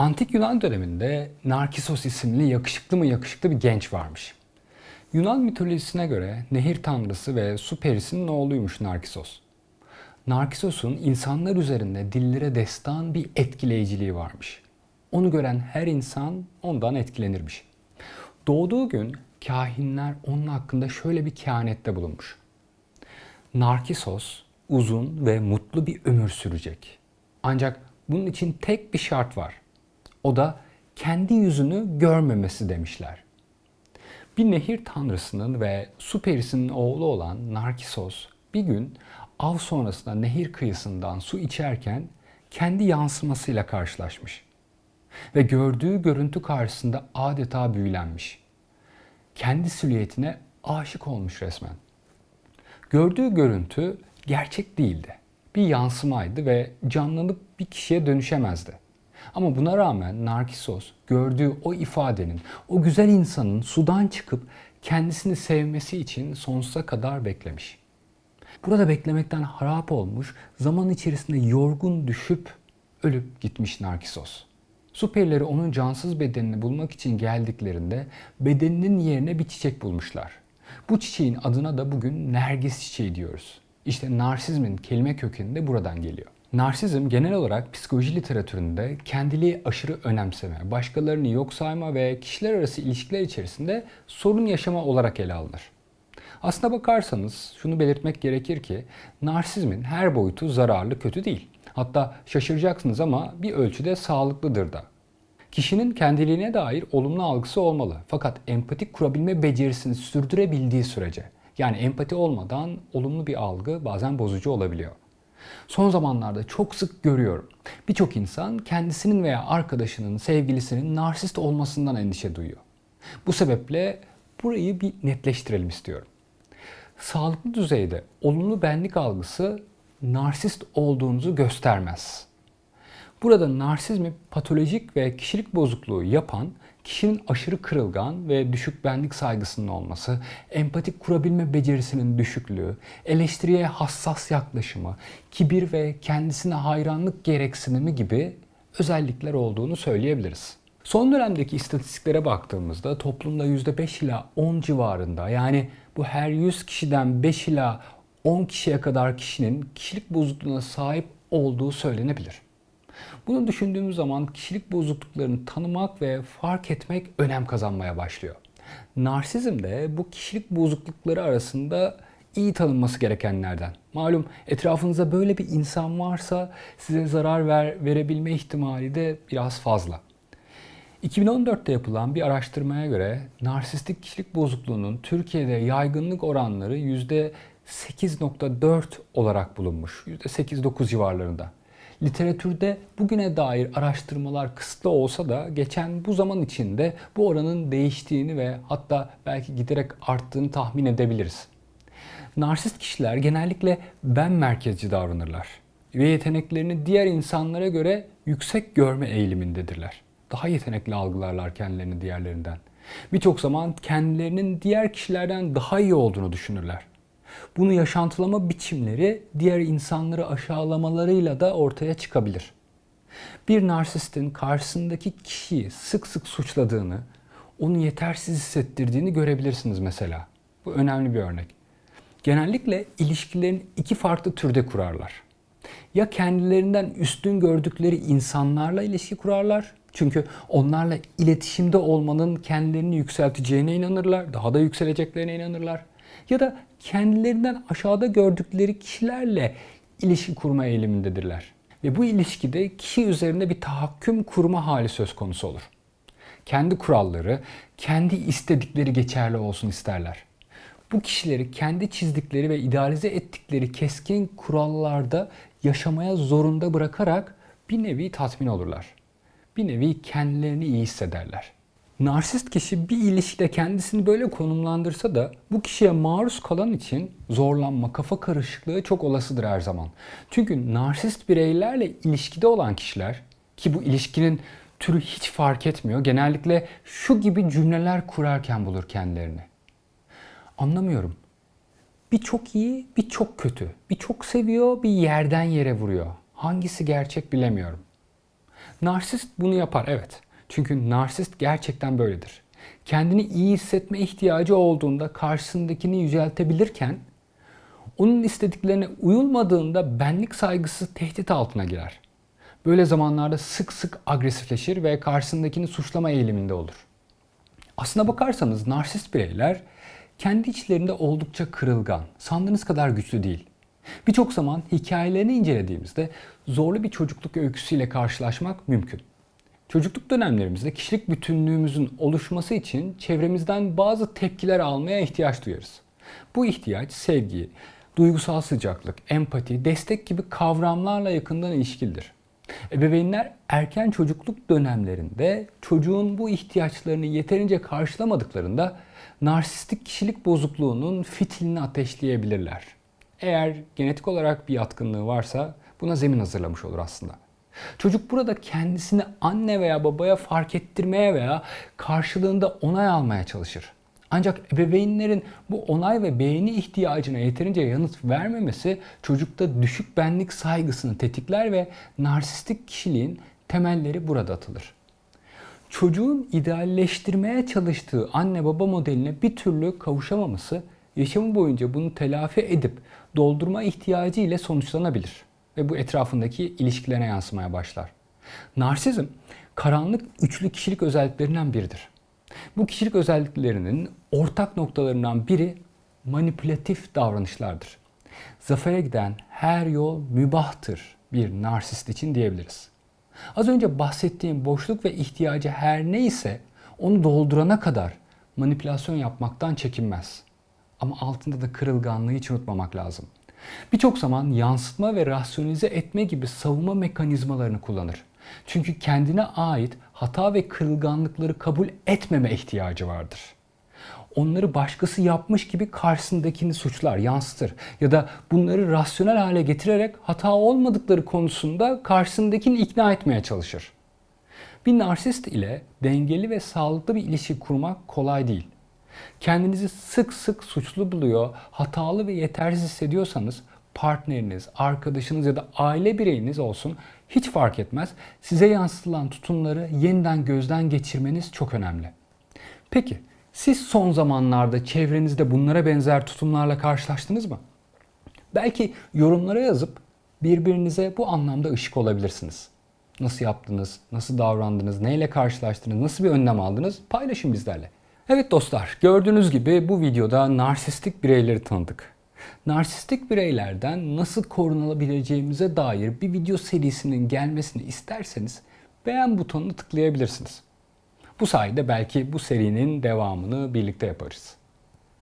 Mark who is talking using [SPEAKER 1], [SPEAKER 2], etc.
[SPEAKER 1] Antik Yunan döneminde Narkisos isimli yakışıklı mı yakışıklı bir genç varmış. Yunan mitolojisine göre nehir tanrısı ve su perisinin oğluymuş Narkisos. Narkisos'un insanlar üzerinde dillere destan bir etkileyiciliği varmış. Onu gören her insan ondan etkilenirmiş. Doğduğu gün kahinler onun hakkında şöyle bir kehanette bulunmuş. Narkisos uzun ve mutlu bir ömür sürecek. Ancak bunun için tek bir şart var. O da kendi yüzünü görmemesi demişler. Bir nehir tanrısının ve su perisinin oğlu olan Narkisos bir gün av sonrasında nehir kıyısından su içerken kendi yansımasıyla karşılaşmış. Ve gördüğü görüntü karşısında adeta büyülenmiş. Kendi silüetine aşık olmuş resmen. Gördüğü görüntü gerçek değildi. Bir yansımaydı ve canlanıp bir kişiye dönüşemezdi. Ama buna rağmen Narkisos gördüğü o ifadenin, o güzel insanın sudan çıkıp kendisini sevmesi için sonsuza kadar beklemiş. Burada beklemekten harap olmuş, zaman içerisinde yorgun düşüp ölüp gitmiş Narkisos. Su perileri onun cansız bedenini bulmak için geldiklerinde bedeninin yerine bir çiçek bulmuşlar. Bu çiçeğin adına da bugün nergis çiçeği diyoruz. İşte narsizmin kelime kökeni de buradan geliyor. Narsizm genel olarak psikoloji literatüründe kendiliği aşırı önemseme, başkalarını yok sayma ve kişiler arası ilişkiler içerisinde sorun yaşama olarak ele alınır. Aslına bakarsanız şunu belirtmek gerekir ki narsizmin her boyutu zararlı, kötü değil. Hatta şaşıracaksınız ama bir ölçüde sağlıklıdır da. Kişinin kendiliğine dair olumlu algısı olmalı. Fakat empati kurabilme becerisini sürdürebildiği sürece. Yani empati olmadan olumlu bir algı bazen bozucu olabiliyor. Son zamanlarda çok sık görüyorum. Birçok insan kendisinin veya arkadaşının, sevgilisinin narsist olmasından endişe duyuyor. Bu sebeple burayı bir netleştirelim istiyorum. Sağlıklı düzeyde olumlu benlik algısı narsist olduğunuzu göstermez. Burada narsizmi patolojik ve kişilik bozukluğu yapan kişinin aşırı kırılgan ve düşük benlik saygısının olması, empatik kurabilme becerisinin düşüklüğü, eleştiriye hassas yaklaşımı, kibir ve kendisine hayranlık gereksinimi gibi özellikler olduğunu söyleyebiliriz. Son dönemdeki istatistiklere baktığımızda toplumda %5 ila 10 civarında yani bu her 100 kişiden 5 ila 10 kişiye kadar kişinin kişilik bozukluğuna sahip olduğu söylenebilir. Bunu düşündüğümüz zaman kişilik bozukluklarını tanımak ve fark etmek önem kazanmaya başlıyor. Narsizm de bu kişilik bozuklukları arasında iyi tanınması gerekenlerden. Malum etrafınızda böyle bir insan varsa size zarar ver, verebilme ihtimali de biraz fazla. 2014'te yapılan bir araştırmaya göre narsistik kişilik bozukluğunun Türkiye'de yaygınlık oranları %8.4 olarak bulunmuş. %8-9 civarlarında. Literatürde bugüne dair araştırmalar kısıtlı olsa da geçen bu zaman içinde bu oranın değiştiğini ve hatta belki giderek arttığını tahmin edebiliriz. Narsist kişiler genellikle ben merkezci davranırlar ve yeteneklerini diğer insanlara göre yüksek görme eğilimindedirler. Daha yetenekli algılarlar kendilerini diğerlerinden. Birçok zaman kendilerinin diğer kişilerden daha iyi olduğunu düşünürler. Bunu yaşantılama biçimleri diğer insanları aşağılamalarıyla da ortaya çıkabilir. Bir narsistin karşısındaki kişiyi sık sık suçladığını, onu yetersiz hissettirdiğini görebilirsiniz mesela. Bu önemli bir örnek. Genellikle ilişkilerin iki farklı türde kurarlar. Ya kendilerinden üstün gördükleri insanlarla ilişki kurarlar. Çünkü onlarla iletişimde olmanın kendilerini yükselteceğine inanırlar, daha da yükseleceklerine inanırlar ya da kendilerinden aşağıda gördükleri kişilerle ilişki kurma eğilimindedirler. Ve bu ilişkide kişi üzerinde bir tahakküm kurma hali söz konusu olur. Kendi kuralları, kendi istedikleri geçerli olsun isterler. Bu kişileri kendi çizdikleri ve idealize ettikleri keskin kurallarda yaşamaya zorunda bırakarak bir nevi tatmin olurlar. Bir nevi kendilerini iyi hissederler. Narsist kişi bir ilişkide kendisini böyle konumlandırsa da bu kişiye maruz kalan için zorlanma, kafa karışıklığı çok olasıdır her zaman. Çünkü narsist bireylerle ilişkide olan kişiler ki bu ilişkinin türü hiç fark etmiyor. Genellikle şu gibi cümleler kurarken bulur kendilerini. Anlamıyorum. Bir çok iyi, bir çok kötü. Bir çok seviyor, bir yerden yere vuruyor. Hangisi gerçek bilemiyorum. Narsist bunu yapar evet. Çünkü narsist gerçekten böyledir. Kendini iyi hissetme ihtiyacı olduğunda karşısındakini yüceltebilirken onun istediklerine uyulmadığında benlik saygısı tehdit altına girer. Böyle zamanlarda sık sık agresifleşir ve karşısındakini suçlama eğiliminde olur. Aslına bakarsanız narsist bireyler kendi içlerinde oldukça kırılgan, sandığınız kadar güçlü değil. Birçok zaman hikayelerini incelediğimizde zorlu bir çocukluk öyküsüyle karşılaşmak mümkün. Çocukluk dönemlerimizde kişilik bütünlüğümüzün oluşması için çevremizden bazı tepkiler almaya ihtiyaç duyarız. Bu ihtiyaç sevgi, duygusal sıcaklık, empati, destek gibi kavramlarla yakından ilişkilidir. Ebeveynler erken çocukluk dönemlerinde çocuğun bu ihtiyaçlarını yeterince karşılamadıklarında narsistik kişilik bozukluğunun fitilini ateşleyebilirler. Eğer genetik olarak bir yatkınlığı varsa buna zemin hazırlamış olur aslında. Çocuk burada kendisini anne veya babaya fark ettirmeye veya karşılığında onay almaya çalışır. Ancak ebeveynlerin bu onay ve beğeni ihtiyacına yeterince yanıt vermemesi çocukta düşük benlik saygısını tetikler ve narsistik kişiliğin temelleri burada atılır. Çocuğun idealleştirmeye çalıştığı anne baba modeline bir türlü kavuşamaması yaşamı boyunca bunu telafi edip doldurma ihtiyacı ile sonuçlanabilir ve bu etrafındaki ilişkilerine yansımaya başlar. Narsizm karanlık üçlü kişilik özelliklerinden biridir. Bu kişilik özelliklerinin ortak noktalarından biri manipülatif davranışlardır. Zafere giden her yol mübahtır bir narsist için diyebiliriz. Az önce bahsettiğim boşluk ve ihtiyacı her neyse onu doldurana kadar manipülasyon yapmaktan çekinmez. Ama altında da kırılganlığı hiç unutmamak lazım. Birçok zaman yansıtma ve rasyonize etme gibi savunma mekanizmalarını kullanır. Çünkü kendine ait hata ve kırılganlıkları kabul etmeme ihtiyacı vardır. Onları başkası yapmış gibi karşısındakini suçlar, yansıtır ya da bunları rasyonel hale getirerek hata olmadıkları konusunda karşısındakini ikna etmeye çalışır. Bir narsist ile dengeli ve sağlıklı bir ilişki kurmak kolay değil. Kendinizi sık sık suçlu buluyor, hatalı ve yetersiz hissediyorsanız partneriniz, arkadaşınız ya da aile bireyiniz olsun hiç fark etmez. Size yansıtılan tutumları yeniden gözden geçirmeniz çok önemli. Peki siz son zamanlarda çevrenizde bunlara benzer tutumlarla karşılaştınız mı? Belki yorumlara yazıp birbirinize bu anlamda ışık olabilirsiniz. Nasıl yaptınız, nasıl davrandınız, neyle karşılaştınız, nasıl bir önlem aldınız paylaşın bizlerle. Evet dostlar, gördüğünüz gibi bu videoda narsistik bireyleri tanıdık. Narsistik bireylerden nasıl korunulabileceğimize dair bir video serisinin gelmesini isterseniz beğen butonunu tıklayabilirsiniz. Bu sayede belki bu serinin devamını birlikte yaparız.